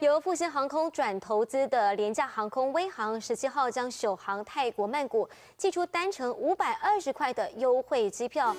由复兴航空转投资的廉价航空威航十七号将首航泰国曼谷寄出单程五百二十块的优惠机票。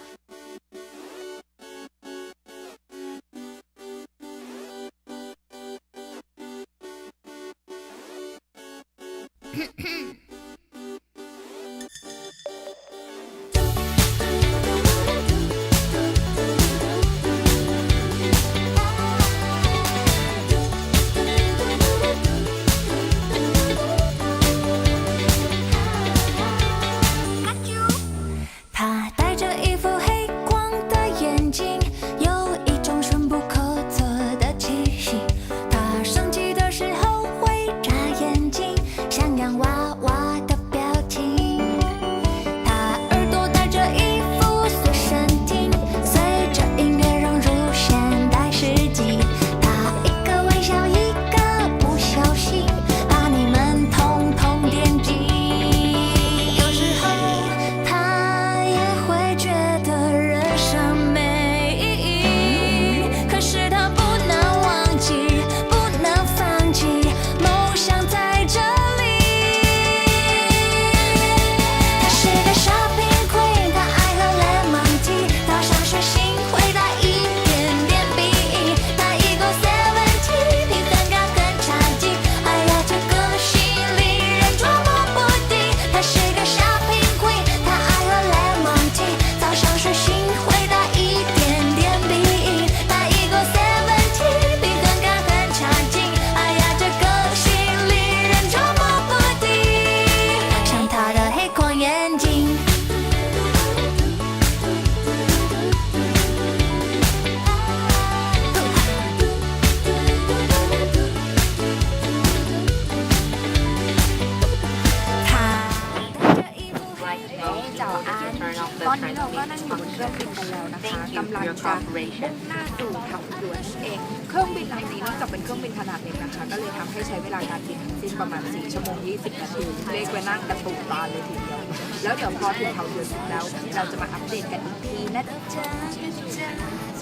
คะ ก็เลยทำให้ใช้เวลาการบินสิ้นประมาณ 4 ชั่วโมง 20 นาทีเรียกว่านั่งกระตุกตาเลยทีเดียว แล้วเดี๋ยวพอถึงเขาเดือนแล้ว เราจะมาอัปเดตกันอีกทีนะจ๊ะ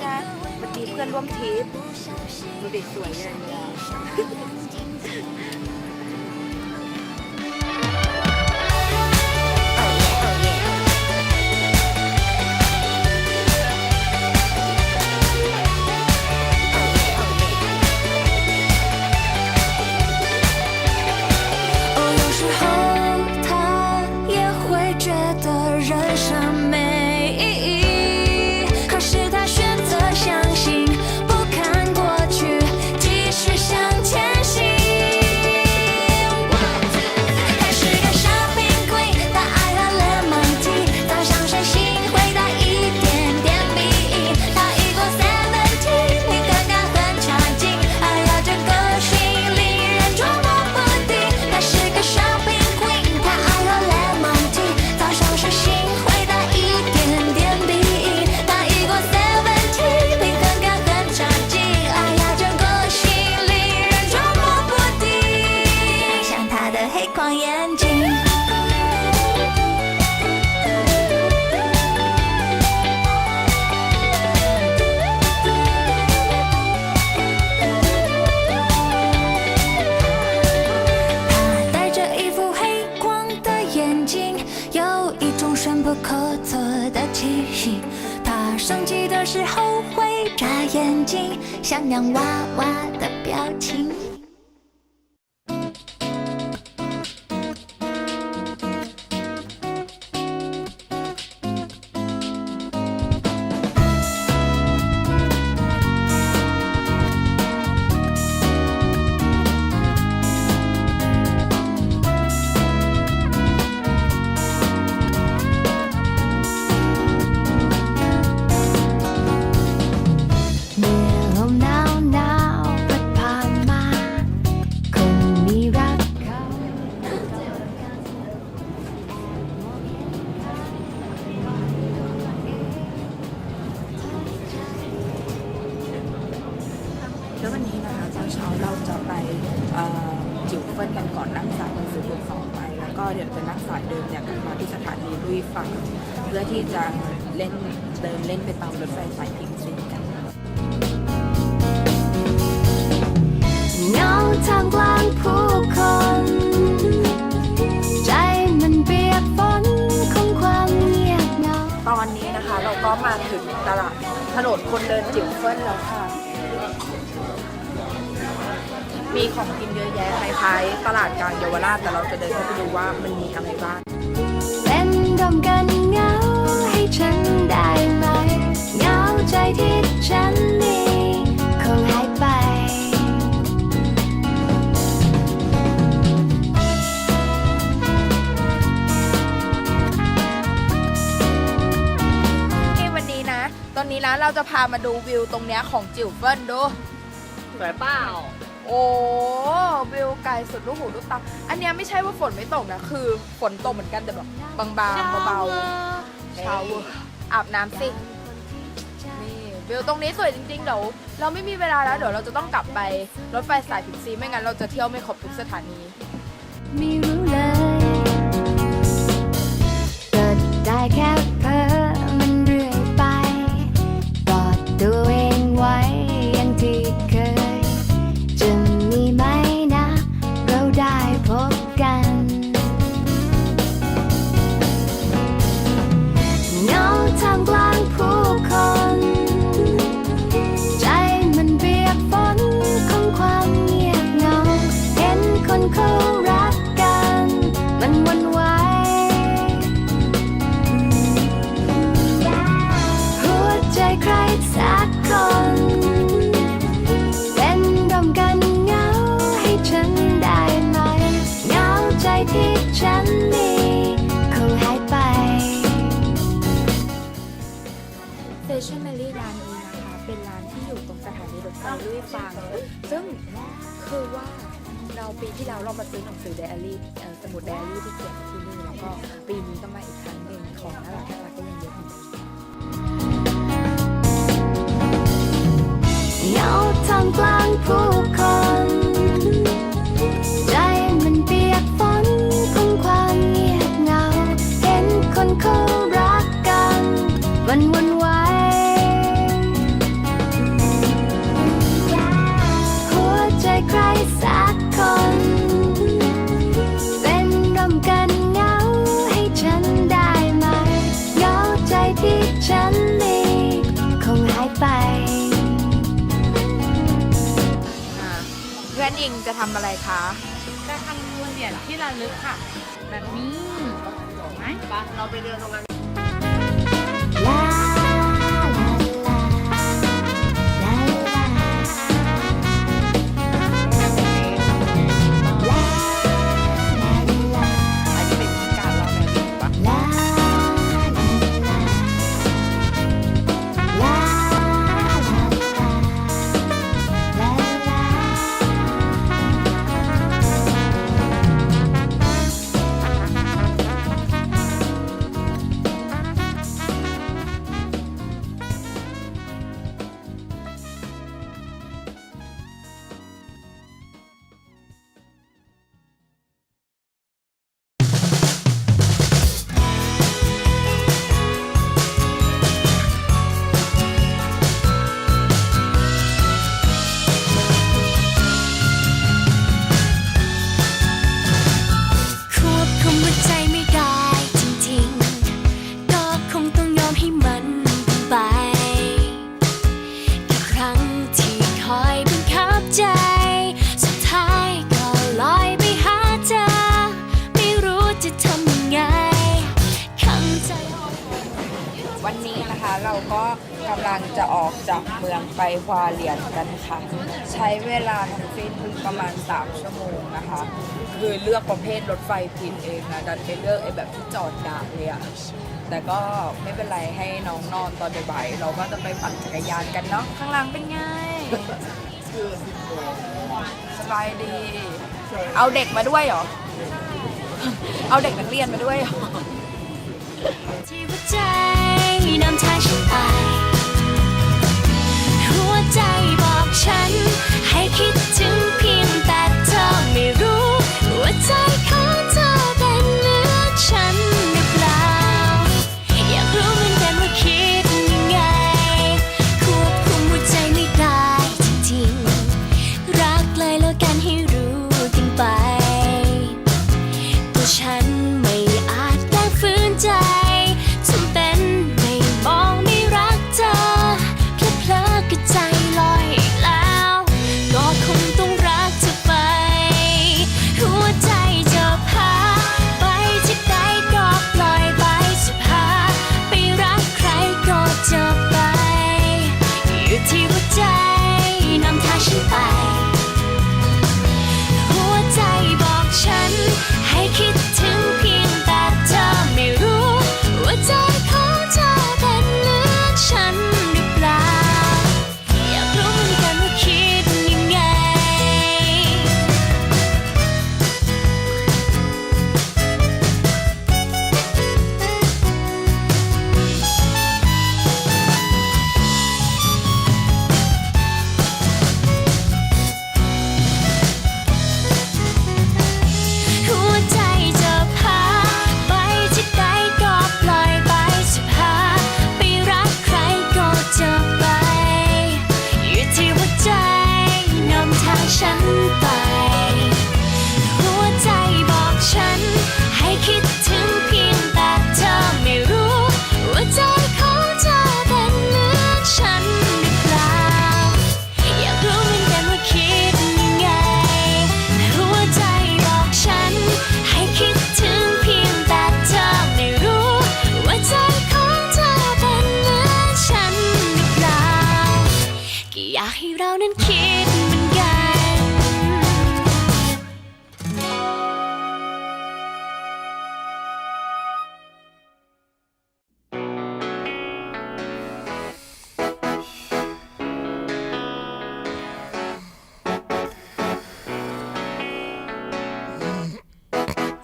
จ๊ะวันนี้เพื่อนร่วมทริปดูดิสวยเลย 眼睛像洋娃娃的表情。 มาถึงตลาดถนนคนเดินจิ๋วเฟิ่นแล้วค่ะ มีของกินเยอะแยะคล้ายๆตลาดกลางเยาวราชแต่เราจะเดินเข้าไปดูว่ามันมีอะไรบ้างเป็นดมกันเงาให้ฉันได้ไหมเงาใจที่ฉันมี ตอนนี้นะเราจะพามาดูวิวตรงเนี้ยของจิ๋วเฟิ่นดู สวยเปล่าโอ้วิวไกลสุดลูกหูลูกตาอันเนี้ยไม่ใช่ว่าฝนไม่ตกนะคือฝนตกเหมือนกันแต่แบบบางๆเบาๆชาวเวอร์อาบน้ำสินี่วิวตรงนี้สวยจริงๆเดี๋ยวเราไม่มีเวลาแล้วเดี๋ยวเราจะต้องกลับไปรถไฟสายถึงซีไม่งั้นเราจะเที่ยวไม่ครบทุกสถานี ไม่รู้เลยก็ได้แค่เพ้อ ลุยฟัง ซึ่งคือว่าเราปีที่แล้วเรามาซื้อหนังสือไดอารี่สมุดไดอารี่ที่เขียนที่นี่แล้วก็ปีนี้ก็มาอีกครั้งหนึ่งของน่ารักน่ารักก็ยังเยอะอยู่เหงา จะทำอะไรคะจะทำเหรียญที่ระลึกค่ะ แบบนี้ไหมปะเราไปเดินตรงนั้นำลังจะออกจากเมืองไปควาเหรียญกันค่ะ ใช้เวลาทั้งสิ้นประมาณ 3 ชั่วโมงนะคะ คือเลือกประเภทรถไฟผิดเองนะดันไปเลือกไอ้แบบที่จอดดักเลยอะแต่ก็ไม่เป็นไรให้น้องนอนตอนบ่ายๆเราก็จะไปปั่นจักรยานกันเนาะข้างหลังเป็นไงสบายดี เอาเด็กมาด้วยเหรอ เอาเด็กนักเรียนมาด้วยเหรอ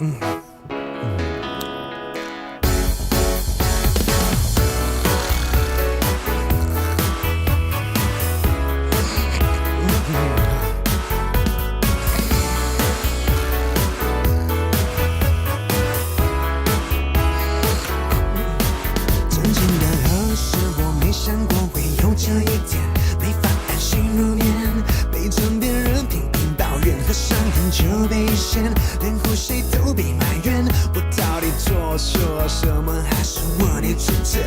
曾经的何时，我没想过会有这一天，没法安心入眠，被枕边人频频抱怨和伤痕就被掀，连呼吸都。说什么还是问你自己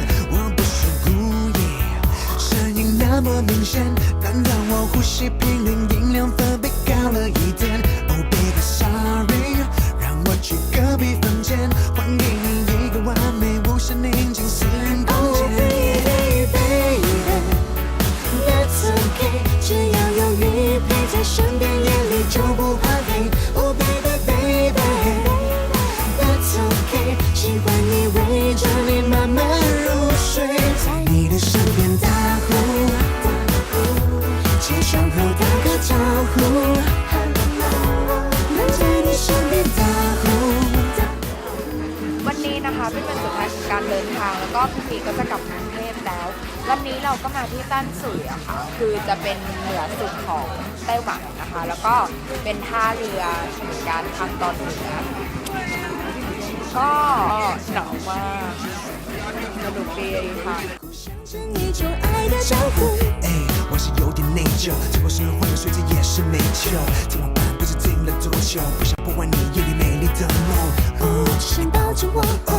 ที่ตั้นสุยอะค่ะ คือจะเป็นเหนือสุดของไต้หวันนะคะ แล้วก็เป็นท่าเรือเหมือนกันทางตอนเหนือก็หนาวมากสนุกดีค่ะ 像一种爱的招呼。哎，我是有点内疚，结果是换了睡着也是没救。今晚半不知停了多久，不想破坏你夜里美丽的梦。哦，只想抱着我，哦，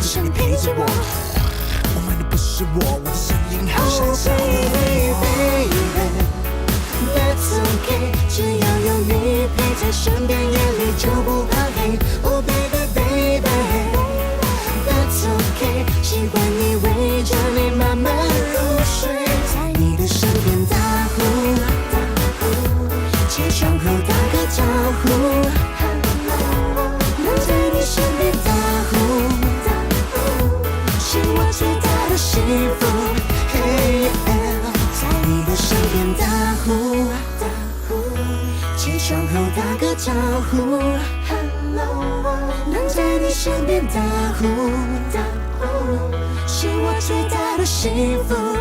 只想你陪着我。我买的不 是我，我的声音好像小我。That's okay，只要有你陪在身边，夜里就不怕黑。Oh baby baby，That's okay，喜欢你围着你呼，Hello，能在你身边打呼，是我最大的幸福。